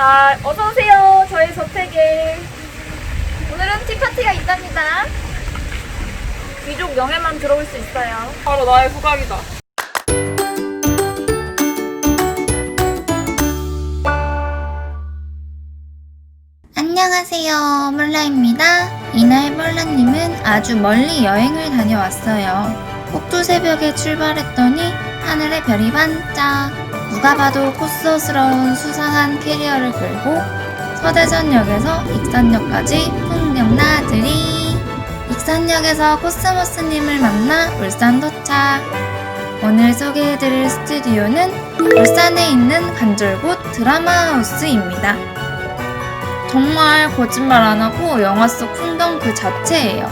자, 어서오세요. 저희 저택에. 오늘은 티파티가 있답니다. 귀족 명예만 들어올 수 있어요. 바로 나의 후각이다. 안녕하세요. 몰라입니다. 이날 몰라님은 아주 멀리 여행을 다녀왔어요. 폭도 새벽에 출발했더니 하늘의 별이 반짝. 누가 봐도 코스어스러운 수상한 캐리어를 끌고 서대전역에서 익산역까지 풍경 나 들이. 익산역에서 코스모스님을 만나 울산 도착. 오늘 소개해드릴 스튜디오는 울산에 있는 간절곶 드라마 하우스입니다. 정말 거짓말 안 하고 영화 속 풍경 그 자체예요.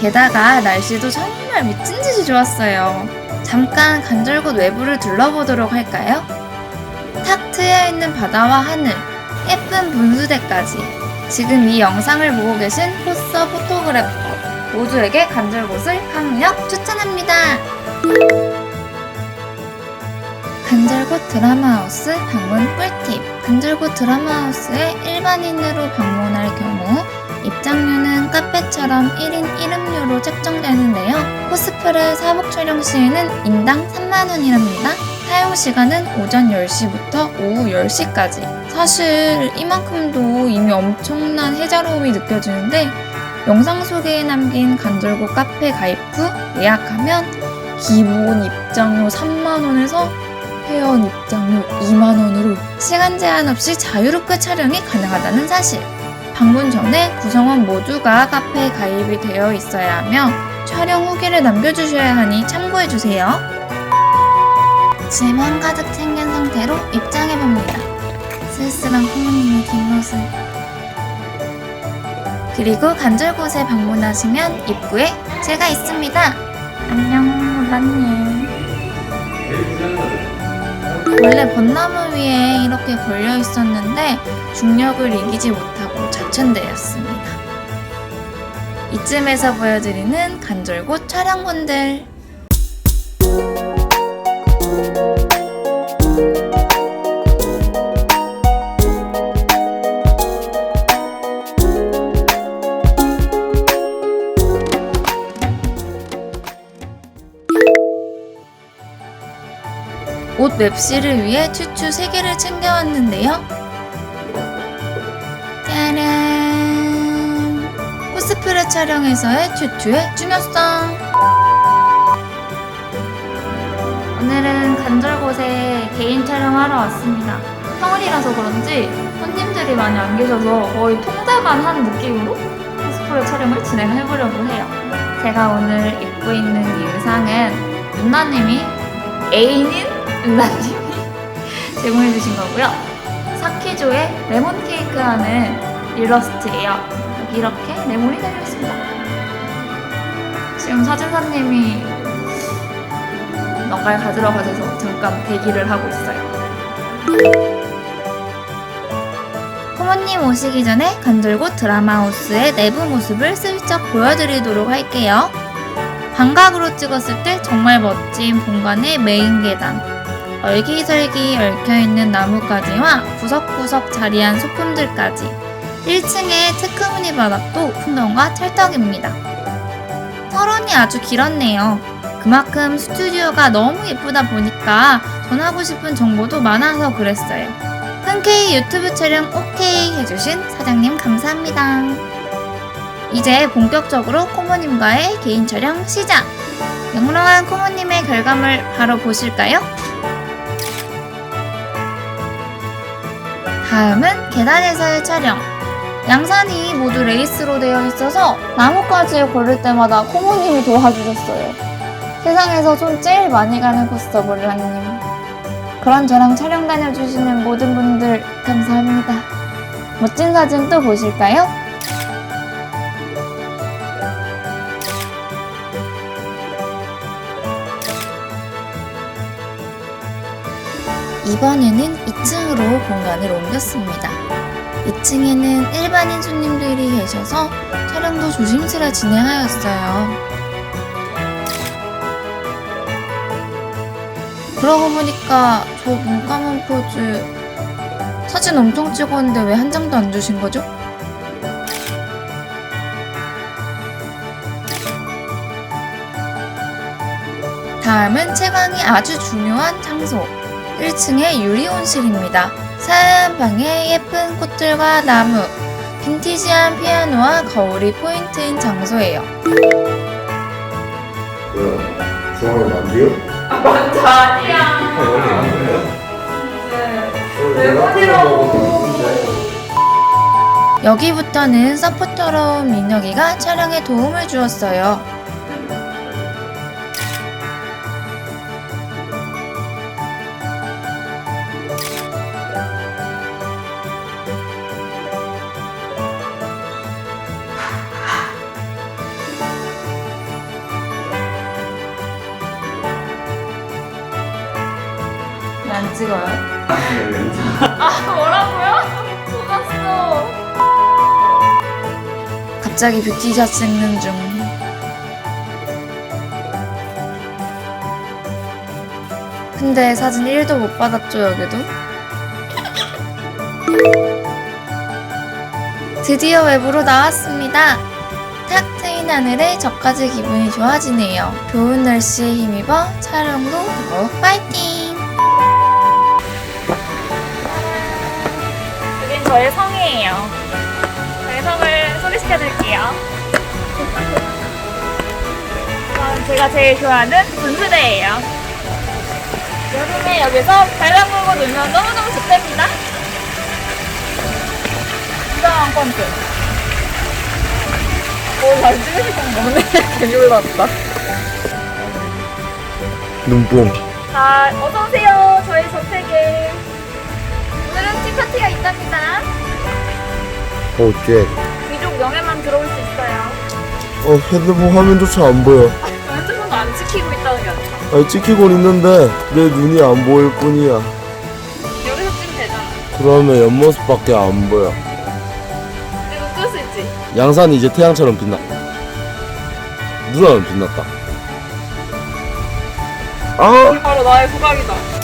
게다가 날씨도 정말 미친 듯이 좋았어요. 잠깐 간절곶 외부를 둘러보도록 할까요? 탁 트여 있는 바다와 하늘, 예쁜 분수대까지. 지금 이 영상을 보고 계신 포서 포토그래퍼 모두에게 간절곶을 강력 추천합니다. 간절곶 드라마하우스 방문 꿀팁. 간절곶 드라마하우스에 일반인으로 방문할 경우 입장료는 카페처럼 1인 1음료로 책정되는데요. 코스프레 사복 촬영 시에는 인당 3만원이랍니다. 사용 시간은 오전 10시부터 오후 10시까지. 사실 이만큼도 이미 엄청난 해자로움이 느껴지는데 영상 소개에 남긴 간절곶 카페 가입 후 예약하면 기본 입장료 3만원에서 회원 입장료 2만원으로 시간 제한 없이 자유롭게 촬영이 가능하다는 사실. 방문 전에 구성원 모두가 카페에 가입이 되어 있어야 하며 촬영 후기를 남겨주셔야 하니 참고해주세요. 짐은 가득 챙긴 상태로 입장해봅니다. 쓸쓸한 부모님의 뒷모습. 그리고 간절곶에 방문하시면 입구에 제가 있습니다. 안녕, 모라님. 원래 벚나무 위에 이렇게 걸려 있었는데 중력을 이기지 못하고 좌천되었습니다. 이쯤에서 보여드리는 간절곶 촬영본들. 옷 맵시를 위해 튜튜 3개를 챙겨왔는데요. 짜란! 코스프레 촬영에서의 튜튜의 중요성! 오늘은 간절곶에 개인 촬영하러 왔습니다. 평일이라서 그런지 손님들이 많이 안 계셔서 거의 통대관 한 느낌으로 코스프레 촬영을 진행해보려고 해요. 제가 오늘 입고 있는 이 의상은 윤나님이 애인인 은나님이 제공해주신 거고요. 사키조의 레몬 케이크 하는 일러스트예요. 여기 이렇게 레몬이 달려있습니다. 지금 사진사님이 뭔가를 가지러 가셔서 잠깐 대기를 하고 있어요. 부모님 오시기 전에 간절곶 드라마하우스의 내부 모습을 슬쩍 보여드리도록 할게요. 광각으로 찍었을 때 정말 멋진 본관의 메인 계단, 얼기설기 얽혀있는 나뭇가지와 구석구석 자리한 소품들까지 1층의 체크무늬 바닥도 풍경과 찰떡입니다. 서론이 아주 길었네요. 그만큼 스튜디오가 너무 예쁘다 보니까 전하고 싶은 정보도 많아서 그랬어요. 흔쾌히 유튜브 촬영 오케이 해주신 사장님 감사합니다. 이제 본격적으로 코모님과의 개인 촬영 시작! 영롱한 코모님의 결과물 바로 보실까요? 다음은 계단에서의 촬영. 양산이 모두 레이스로 되어 있어서 나뭇가지에 걸릴 때마다 코모님이 도와주셨어요. 세상에서 손 제일 많이 가는 코스터 몰라님. 그런 저랑 촬영 다녀주시는 모든 분들 감사합니다. 멋진 사진 또 보실까요? 이번에는 2층으로 공간을 옮겼습니다. 2층에는 일반인 손님들이 계셔서 촬영도 조심스레 진행하였어요. 그러고 보니까 저 눈 감은 포즈 사진 엄청 찍었는데 왜 한 장도 안 주신 거죠? 다음은 채광이 아주 중요한 장소. 1층의 유리온실입니다. 사야한 방에 예쁜 꽃들과 나무, 빈티지한 피아노와 거울이 포인트인 장소예요. 뭐야? 중앙에 만두요? 만두 아니야. 네. 레몬이라고. 여기부터는 서포터러운 민혁이가 촬영에 도움을 주었어요. 찍어요? 아 뭐라고요? 속았어. 갑자기 뷰티샷 찍는 중. 근데 사진 1도 못 받았죠, 여기도? 드디어 외부로 나왔습니다. 탁 트인 하늘에 저까지 기분이 좋아지네요. 좋은 날씨에 힘입어 촬영도 더욱 파이팅! 저의 성이에요. 저의 성을 소개시켜드릴게요. 이건 제가 제일 좋아하는 분수대예요. 여름에 여기서 발 담그고 놀면 너무너무 좋답니다. 이상한 콘트. 오, 잘 찍으시는 거네. 괜히 올라왔다. 눈뽕. 자, 어서오세요. 저희 저택에. 오늘은 티파티가 있답니다. 어, 쟤. 귀족 명예만 들어올 수 있어요. 어, 핸드폰 화면조차 안 보여. 핸드폰도 안 지키고 있다는 게 아니라. 아니, 찍히곤 있는데 내 눈이 안 보일 뿐이야. 여기서 찍으면 되잖아. 그러면 옆모습밖에 안 보여. 근데 너뜰수 있지? 양산이 이제 태양처럼 빛나. 누나는 빛났다. 아! 바로 나의 부각이다.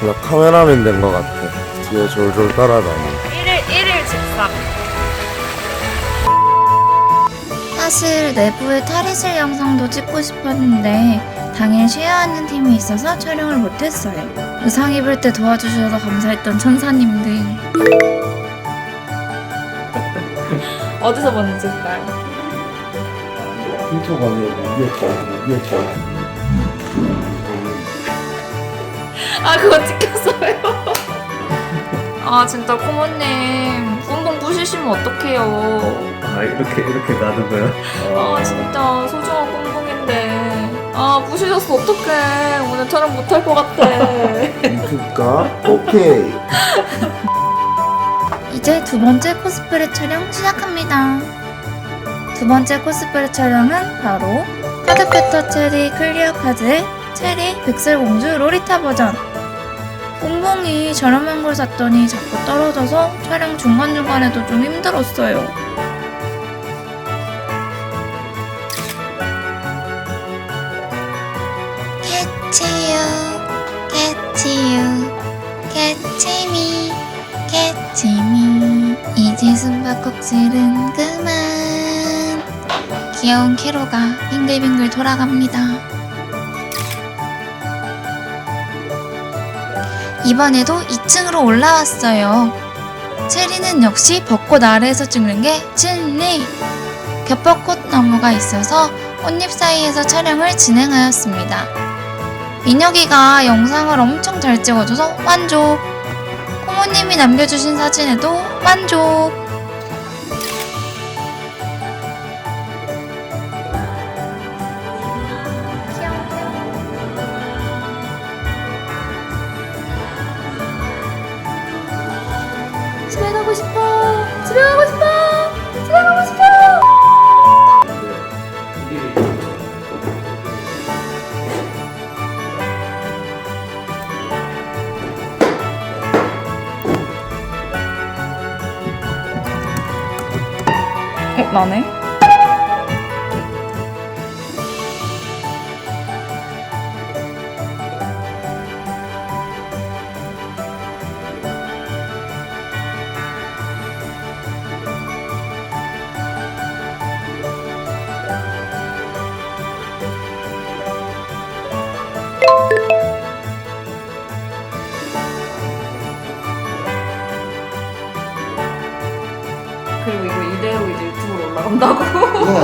나 카메라맨 된 것 같아. 뒤에 졸졸 따라다니. 1일, 1일 직사. 사실 내부의 탈의실 영상도 찍고 싶었는데 당일 쉬어하는 팀이 있어서 촬영을 못했어요. 의상 입을 때 도와주셔서 감사했던 천사님들. 어디서 봤는지 볼까요? 핀토가 아니라 위에 거, 위에 거. 아, 그거 찍혔어요. 아, 진짜 코모님. 뿜뿜 부시시면 어떡해요. 아 이렇게 이렇게 놔둔 거야? 아, 진짜 소중한 뿜뿜인데. 아, 부시셨어. 어떡해. 오늘 촬영 못할 것 같아. 이틀까? 오케이. 이제 두 번째 코스프레 촬영 시작합니다. 두 번째 코스프레 촬영은 바로 카드패터 체리 클리어 카드의 체리 백설공주 로리타 버전. 뽕뽕이 저렴한 걸 샀더니 자꾸 떨어져서 촬영 중간중간에도 좀 힘들었어요. 캐치미. 캐치미 이제 숨바꼭질은 그만 귀여운 캐로가 빙글빙글 돌아갑니다 이번에도 2층으로 올라왔어요. 체리는 역시 벚꽃 아래에서 찍는 게 진리. 겹벚꽃 나무가 있어서 꽃잎 사이에서 촬영을 진행하였습니다. 민혁이가 영상을 엄청 잘 찍어줘서 만족. 부모님이 남겨주신 사진에도 만족. 나네.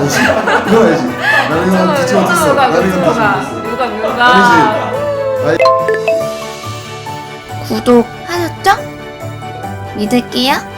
아니지. 이건 아니지. 나는 이건 듣지 못했어. 나는 이건 듣지 못했어. 뮤가 아니지. 구독하셨죠? 믿을게요.